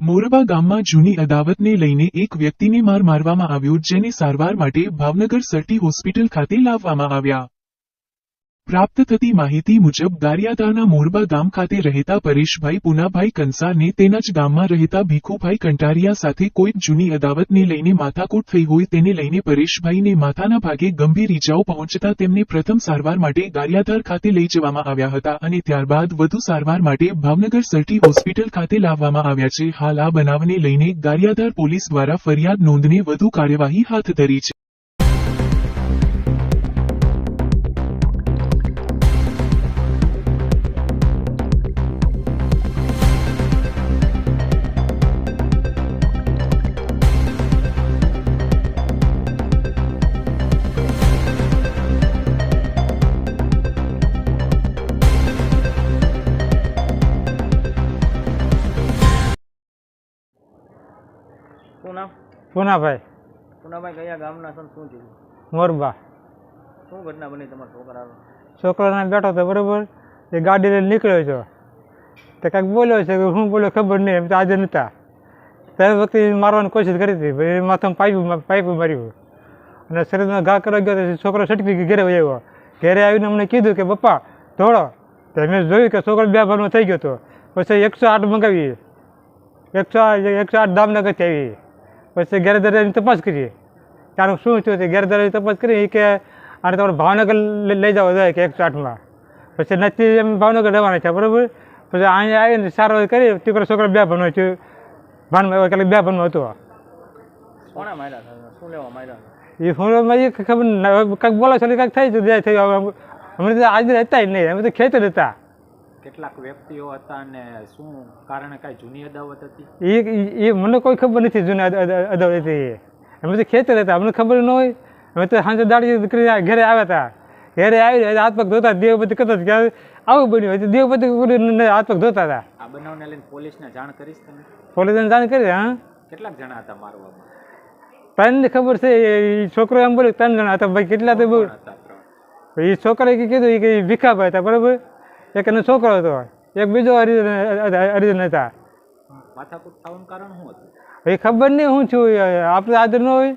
મોરબા ગામમાં જૂની અદાવતને લઈને એક વ્યક્તિને માર મારવામાં આવ્યો, જેને સારવાર માટે ભાવનગર સર્ટી હોસ્પિટલ ખાતે લાવવામાં આવ્યા. પ્રાપ્ત થતી માહિતી મુજબ ગારિયાદાના મોરબા ગામ ખાતે રહેતા પરેશભાઈ પુનાભાઈ કંસારને તેના જ ગામમાં રહેતા ભીખુભાઈ કંટારિયા સાથે કોઈક જૂની અદાવતને લઈને માથાકૂટ થઈ હોય તેને લઈને પરેશભાઈને માથાના ભાગે ગંભીર ઈજાઓ પહોંચતા તેમને પ્રથમ સારવાર માટે ગારિયાધાર ખાતે લઈ જવામાં આવ્યા હતા અને ત્યારબાદ વધુ સારવાર માટે ભાવનગર સર્ટી હોસ્પિટલ ખાતે લાવવામાં આવ્યા છે. હાલ આ બનાવને લઈને ગારિયાધાર પોલીસ દ્વારા ફરિયાદ નોંધને વધુ કાર્યવાહી હાથ ધરી છે. શું નામ? પુનાભાઈ. પુનાભાઈ કયા ગામના છો શું થયું? મોરબા. શું ઘટના બની તમારા છોકરાનો? છોકરાને બેઠો તો બરોબર એ ગાડી લઈને નીકળ્યો છો. તો કાંઈક બોલ્યો છે કે હું બોલ્યો ખબર નહીં એમ તો આજે નહોતા. ત્યારે વખતે મારવાની કોશિશ કરી હતી ભાઈ માથામાં પાઇપ પાઇપ માર્યું અને શરીરમાં ઘા કરવા ગયો તો છોકરો છટકી ગયો ઘેરે આવ્યો ઘેરે આવીને અમને કીધું કે પપ્પા દોડો. તો મેં જોયું કે છોકરો બે ભાગનો થઈ ગયો હતો. પછી એકસો આઠ મંગાવી. એકસો આઠ એકસો આઠ દામનગરથી આવી. પછી ઘેરે દરિયાની તપાસ કરી ત્યાંનું શું થયું તે ઘેર દરિયાની તપાસ કરી એ કે આને તમારે ભાવનગર લઈ જવો જોઈએ કે એકસો આઠમાં. પછી નથી એમ ભાવનગર રહેવાના છે બરાબર? પછી અહીંયા આવીને સારો કરી દીકરો છોકરો બે ભણવા થયું ભાનમાં કાલે બે ભણવા હતો. એ ફોનમાં એ ખબર કંઈક બોલો છે કાંઈક થઈ જાય થયું. હવે અમે તો આજે હતા જ નહીં. અમે તો ખેતર હતા. કેટલાક વ્યક્તિઓ હતા અને શું કારણે કાંઈ જૂની અદાવત હતી? એ એ મને કોઈ ખબર નથી જૂના હતી અમે તો ખેતર હતા અમને ખબર ન હોય. અમે તો સાંજે દાડી ઘરે આવ્યા હતા. ઘરે આવી હાથ પગ ધોતા દેવપતિ કરતા ક્યારે આવું બન્યું હોય દેવપતિ હાથ પગ ધોતા હતા. આ બનાવને લઈને પોલીસને જાણ કરીશ તમે? પોલીસને જાણ કરી હા? કેટલાક જણા હતા મારવામાં? તને ખબર છે એ છોકરો એમ બોલ્યો ત્રણ જણા હતા. ભાઈ કેટલા તો હતા એ છોકરાએ કીધું એ કે ભીખાભાઈ હતા બરાબર? એક એનો છોકરો હતો. એક બીજો હરિજન હરિજન હતા. એ ખબર નહીં હું છું આપણે આદર ન હોય.